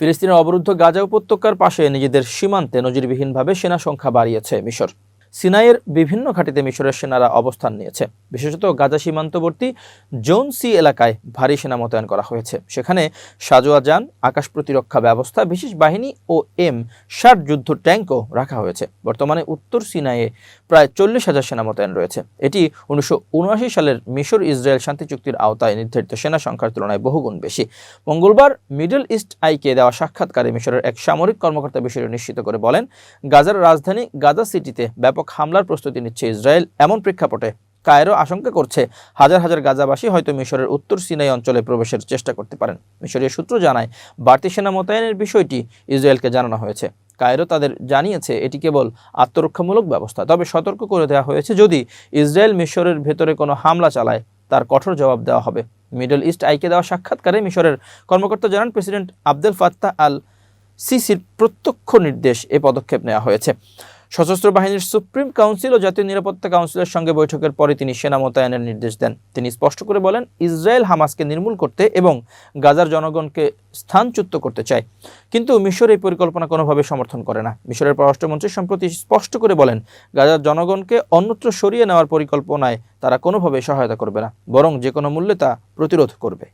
ফিলিস্তিনের অবরুদ্ধ গাজা উপত্যকার পাশে নিজেদের সীমান্তে নজিরবিহীনভাবে সেনা সংখ্যা বাড়িয়েছে মিশর। সিনাইয়ের বিভিন্ন ঘাঁটিতে মিশরের সেনারা অবস্থান নিয়েছে। বিশেষত গাজা সীমান্তবর্তী জোন সি এলাকায় ভারী সেনা মোতায়েন করা হয়েছে। সেখানে সাজোয়া যান, আকাশ প্রতিরক্ষা ব্যবস্থা, বিশেষ বাহিনী ও এম ষাট যুদ্ধ ট্যাঙ্কও রাখা হয়েছে। বর্তমানে উত্তর সিনাইয়ে প্রায় চল্লিশ হাজার সেনা মোতায়েন রয়েছে। এটি উনিশশো উনআশি সালের মিশর ইসরায়েল শান্তি চুক্তির আওতায় নির্ধারিত সেনা সংখ্যার তুলনায় বহুগুণ বেশি। মঙ্গলবার মিডল ইস্ট আইকে দেওয়া সাক্ষাৎকারে মিশরের এক সামরিক কর্মকর্তা বিষয়টি নিশ্চিত করে বলেন, গাজার রাজধানী গাজা সিটিতে ব্যাপক হামলার প্রস্তুতি নিচ্ছে ইসরায়েল, এমন প্রেক্ষাপটে কায়রো আশঙ্কা করছে হাজার হাজার গাজাবাসী হয়তো মিশরের উত্তর সিনাই অঞ্চলে প্রবেশের চেষ্টা করতে পারেন। মিশরীয় সূত্র জানায়, বাড়তি সেনা মোতায়েনের বিষয়টি ইসরায়েলকে জানানো হয়েছে। কায়রো তাদের জানিয়েছে, এটি কেবল আত্মরক্ষামূলক ব্যবস্থা, তবে সতর্ক করে দেওয়া হয়েছে যদি ইসরায়েল মিশরের ভেতরে কোনো হামলা চালায়, তার কঠোর জবাব দেওয়া হবে। মিডল ইস্ট আইকে দেওয়া সাক্ষাৎকারে মিশরের কর্মকর্তা জানান, প্রেসিডেন্ট আবদেল ফাত্তাহ আল সিসির প্রত্যক্ষ নির্দেশ এ পদক্ষেপ নেওয়া হয়েছে। সশস্ত্র বাহিনীর সুপ্রিম কাউন্সিল ও জাতীয় নিরাপত্তা কাউন্সিলের সঙ্গে বৈঠকের পরে তিনি সেনা মোতায়েনের নির্দেশ দেন। তিনি স্পষ্ট করে বলেন, ইসরায়েল হামাসকে নির্মূল করতে এবং গাজার জনগণকে স্থানচ্যুত করতে চায়। কিন্তু মিশর এই পরিকল্পনা কোনোভাবে সমর্থন করে না। মিশরের পররাষ্ট্রমন্ত্রী সম্প্রতি স্পষ্ট করে বলেন, গাজার জনগণকে অন্যত্র সরিয়ে নেওয়ার পরিকল্পনায় তারা কোনোভাবে সহায়তা করবে না, বরং যে কোনো মূল্যে তা প্রতিরোধ করবে।